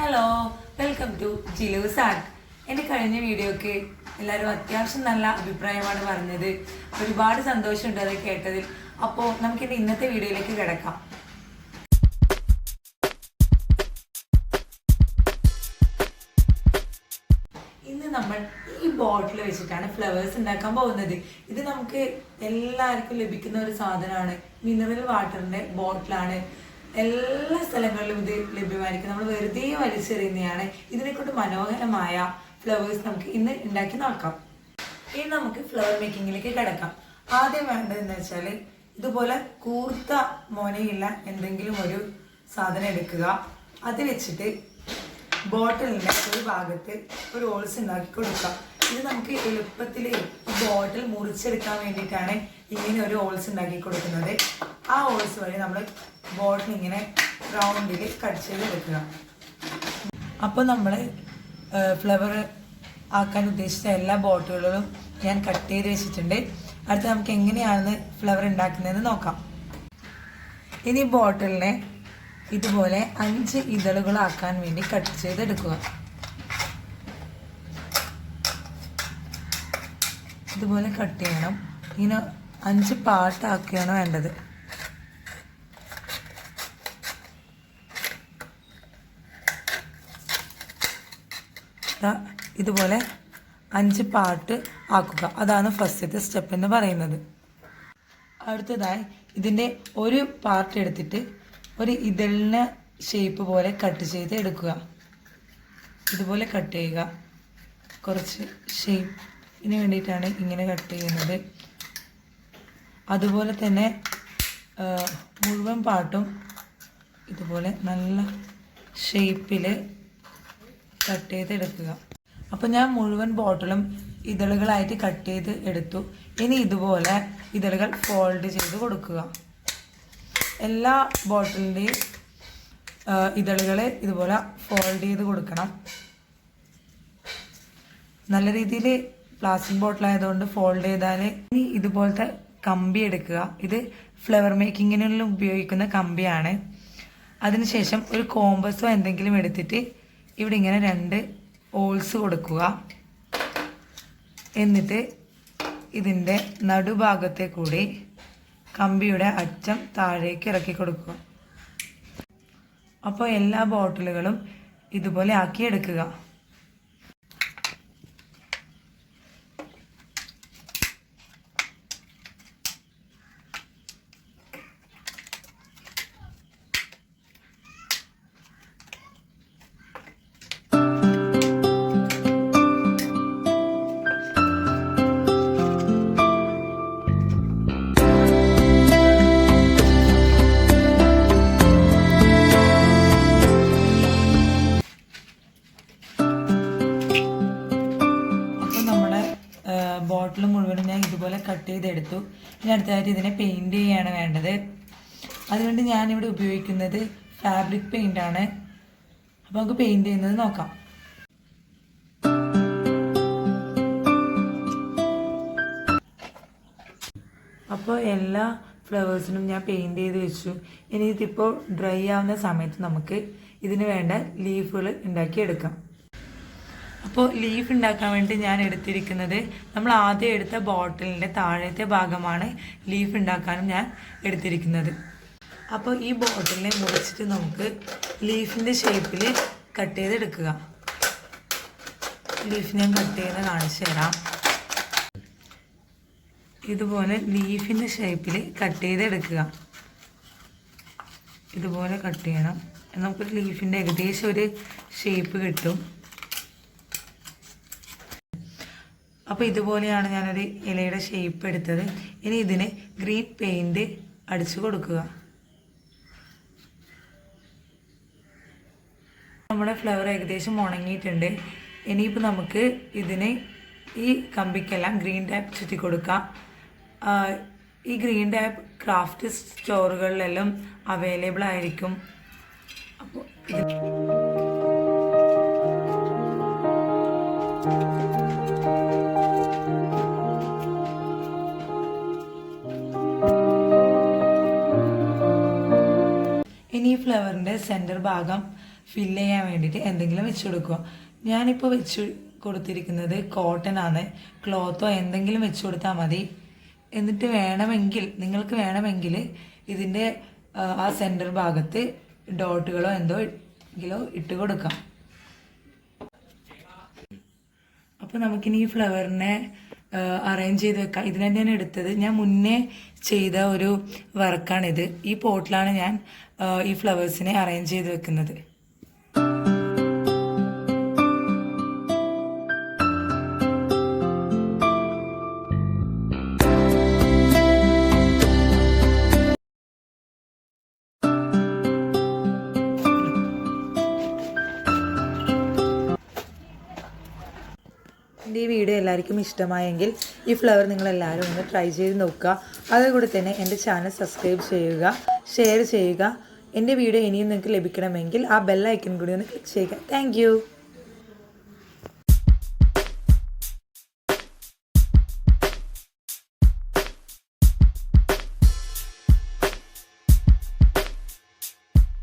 Hello welcome to Jilu's art എന്റെ കഴിഞ്ഞ വീഡിയോക്ക് എല്ലാവരും അത്യാവശ്യം നല്ല അഭിപ്രായമാണ് പറഞ്ഞത്. ഒരുപാട് സന്തോഷമുണ്ട് അത് കേട്ടതിൽ. അപ്പോൾ നമുക്കിനി ഇന്നത്തെ വീഡിയോയിലേക്ക് കിടക്കാം. ഇന്ന് നമ്മൾ ഈ ബോട്ടിൽ വെച്ചിട്ടാണ് ഫ്ലവേഴ്സ് ഉണ്ടാക്കാൻ പോകുന്നത്. ഇത് നമുക്ക് എല്ലാവർക്കും ലഭിക്കുന്ന ഒരു സാധനമാണ്. മിനറൽ വാട്ടറിന്റെ ബോട്ടിലാണ്. എല്ലാ സ്ഥലങ്ങളിലും ഇത് ലഭ്യമായിരിക്കും. നമ്മൾ വെറുതെ വലിച്ചെറിയുന്നതാണ്. ഇതിനെ കൊണ്ട് മനോഹരമായ ഫ്ലവേഴ്സ് നമുക്ക് ഇന്ന് ഉണ്ടാക്കി നോക്കാം. ഇനി നമുക്ക് ഫ്ലവർ മേക്കിങ്ങിലേക്ക് കിടക്കാം. ആദ്യം വേണ്ടതെന്ന് വെച്ചാൽ ഇതുപോലെ കൂർത്ത മോനയുള്ള എന്തെങ്കിലും ഒരു സാധനം എടുക്കുക. അത് വെച്ചിട്ട് ബോട്ടിലിന്റെ ഒരു ഭാഗത്ത് ഒരു ഹോൾസ് ഉണ്ടാക്കി കൊടുക്കാം. ഇത് നമുക്ക് എളുപ്പത്തിൽ ബോട്ടിൽ മുറിച്ചെടുക്കാൻ വേണ്ടിയിട്ടാണ് ഇങ്ങനെ ഒരു ഹോൾസ് ഉണ്ടാക്കി കൊടുക്കുന്നത്. ആ ഹോൾസ് വഴി നമ്മൾ ബോട്ടിൽ ഇങ്ങനെ റൗണ്ടിൽ കട്ട് ചെയ്ത് എടുക്കുക. അപ്പോൾ നമ്മൾ ഫ്ലവർ ആക്കാൻ ഉദ്ദേശിച്ച എല്ലാ ബോട്ടുകളും ഞാൻ കട്ട് ചെയ്ത് വെച്ചിട്ടുണ്ട്. അടുത്ത നമുക്ക് എങ്ങനെയാണ് ഫ്ലവർ ഉണ്ടാക്കുന്നതെന്ന് നോക്കാം. ഇനി ബോട്ടിലിനെ ഇതുപോലെ അഞ്ച് ഇതളുകളാക്കാൻ വേണ്ടി കട്ട് ചെയ്തെടുക്കുക ഇതുപോലെ കട്ട് ചെയ്യണം. ഇങ്ങനെ അഞ്ച് പാർട്ടാക്കുകയാണ് വേണ്ടത്. ഇതുപോലെ അഞ്ച് പാർട്ട് ആക്കുക. അതാണ് ഫസ്റ്റത്തെ സ്റ്റെപ്പ് എന്ന് പറയുന്നത്. അടുത്തതായി ഇതിന്റെ ഒരു പാർട്ട് എടുത്തിട്ട് ഒരു ഇതളിന് ഷേപ്പ് പോലെ കട്ട് ചെയ്ത് എടുക്കുക. ഇതുപോലെ കട്ട് ചെയ്യുക. കുറച്ച് ഷേപ്പിന് വേണ്ടിയിട്ടാണ് ഇങ്ങനെ കട്ട് ചെയ്യുന്നത്. അതുപോലെ തന്നെ മുഴുവൻ പാട്ടും ഇതുപോലെ നല്ല ഷേപ്പിൽ കട്ട് ചെയ്ത് എടുക്കുക. അപ്പോൾ ഞാൻ മുഴുവൻ ബോട്ടിലും ഇതളുകളായിട്ട് കട്ട് ചെയ്ത് എടുത്തു. ഇനി ഇതുപോലെ ഇതളുകൾ ഫോൾഡ് ചെയ്ത് കൊടുക്കുക. എല്ലാ ബോട്ടിലിന്റെയും ഇതളുകളെ ഇതുപോലെ ഫോൾഡ് ചെയ്ത് കൊടുക്കണം. നല്ല രീതിയിൽ പ്ലാസ്റ്റിക് ബോട്ടിലായതുകൊണ്ട് ഫോൾഡ് ചെയ്താൽ ഇനി ഇതുപോലത്തെ കമ്പി എടുക്കുക. ഇത് ഫ്ലവർ മേക്കിങ്ങിനുള്ള ഉപയോഗിക്കുന്ന കമ്പിയാണ്. അതിനുശേഷം ഒരു കോമ്പസോ എന്തെങ്കിലും എടുത്തിട്ട് ഇവിടെ ഇങ്ങനെ രണ്ട് ഓൾസ് കൊടുക്കുക. എന്നിട്ട് ഇതിന്റെ നടുഭാഗത്തെ കൂടി കമ്പിയുടെ അറ്റം താഴേക്ക് ഇറക്കി കൊടുക്കുക. അപ്പോൾ എല്ലാ ബോട്ടിലുകളും ഇതുപോലെ ആക്കി എടുക്കുക ബോട്ടിൽ മുഴുവനും ഞാൻ ഇതുപോലെ കട്ട് ചെയ്തെടുത്തു. ഇനി അടുത്തതായിട്ട് ഇതിനെ പെയിന്റ് ചെയ്യാണ് വേണ്ടത്. അതുകൊണ്ട് ഞാനിവിടെ ഉപയോഗിക്കുന്നത് ഫാബ്രിക് പെയിന്റ് ആണ്. അപ്പോൾ നമുക്ക് പെയിന്റ് ചെയ്യുന്നത് നോക്കാം. അപ്പോൾ എല്ലാ ഫ്ലവേഴ്സിനും ഞാൻ പെയിന്റ് ചെയ്ത് വെച്ചു. ഇനി ഇതിപ്പോൾ ഡ്രൈ ആവുന്ന സമയത്ത് നമുക്ക് ഇതിന് വേണ്ട ലീഫുകൾ ഉണ്ടാക്കിയെടുക്കാം. അപ്പോൾ ലീഫ് ഉണ്ടാക്കാൻ വേണ്ടി ഞാൻ എടുത്തിരിക്കുന്നത് നമ്മൾ ആദ്യം എടുത്ത ബോട്ടിലിന്റെ താഴത്തെ ഭാഗമാണ് ലീഫ് ഉണ്ടാക്കാനും ഞാൻ എടുത്തിരിക്കുന്നത്. അപ്പോൾ ഈ ബോട്ടിലിനെ മുറിച്ചിട്ട് നമുക്ക് ലീഫിന്റെ ഷേപ്പിൽ കട്ട് ചെയ്തെടുക്കുക. ലീഫ് ഞാൻ കട്ട് ചെയ്ത് കാണിച്ചു തരാം. ഇതുപോലെ ലീഫിന്റെ ഷേപ്പിൽ കട്ട് ചെയ്തെടുക്കുക. ഇതുപോലെ കട്ട് ചെയ്യണം. നമുക്കൊരു ലീഫിന്റെ ഏകദേശം ഒരു ഷേപ്പ് കിട്ടും. അപ്പോൾ ഇതുപോലെയാണ് ഞാനൊരു ഇലയുടെ ഷേപ്പ് എടുത്തത്. ഇനി ഇതിന് ഗ്രീൻ പെയിന്റ് അടിച്ചു കൊടുക്കുക. നമ്മുടെ ഫ്ലവർ ഏകദേശം ഉണങ്ങിയിട്ടുണ്ട്. ഇനിയിപ്പോൾ നമുക്ക് ഇതിന് ഈ കമ്പിക്കെല്ലാം ഗ്രീൻ ടാപ്പ് ചുറ്റി കൊടുക്കാം. ഈ ഗ്രീൻ ടാപ്പ് ക്രാഫ്റ്റ് സ്റ്റോറുകളിലെല്ലാം അവൈലബിൾ ആയിരിക്കും. അപ്പോൾ ഫ്ലവറിന്റെ സെന്റർ ഭാഗം ഫില്ല് ചെയ്യാൻ വേണ്ടിയിട്ട് എന്തെങ്കിലും വെച്ച് കൊടുക്കുക ഞാനിപ്പോൾ വെച്ച് കൊടുത്തിരിക്കുന്നത് കോട്ടൺ ആണ്. ക്ലോത്തോ എന്തെങ്കിലും വെച്ച് കൊടുത്താൽ മതി. എന്നിട്ട് വേണമെങ്കിൽ നിങ്ങൾക്ക് വേണമെങ്കിൽ ഇതിന്റെ ആ, സെന്റർ ഭാഗത്ത് ഡോട്ടുകളോ എന്തോ എങ്കിലോ ഇട്ട് കൊടുക്കാം. അപ്പോൾ നമുക്കിനി ഈ ഫ്ലവറിനെ അറേഞ്ച് ചെയ്ത് വെക്കാം. ഇതിന് തന്നെയാണ് എടുത്തത്. ഞാൻ മുന്നേ ചെയ്ത ഒരു വർക്കാണിത് ഈ പോട്ടിലാണ് ഞാൻ ഈ ഫ്ലവേഴ്സിനെ അറേഞ്ച് ചെയ്ത് വെക്കുന്നത്. എല്ലാവർക്കും ഇഷ്ടമായെങ്കിൽ ഈ ഫ്ലവർ നിങ്ങൾ എല്ലാവരും ഒന്ന് ട്രൈ ചെയ്ത് നോക്കുക. അതുകൂടി തന്നെ എന്റെ ചാനൽ സബ്സ്ക്രൈബ് ചെയ്യുക ഷെയർ ചെയ്യുക. എന്റെ വീഡിയോ ഇനിയും നിങ്ങൾക്ക് ലഭിക്കണമെങ്കിൽ ആ ബെല്ലൈക്കൺ കൂടി ഒന്ന് ക്ലിക്ക് ചെയ്യുക. താങ്ക്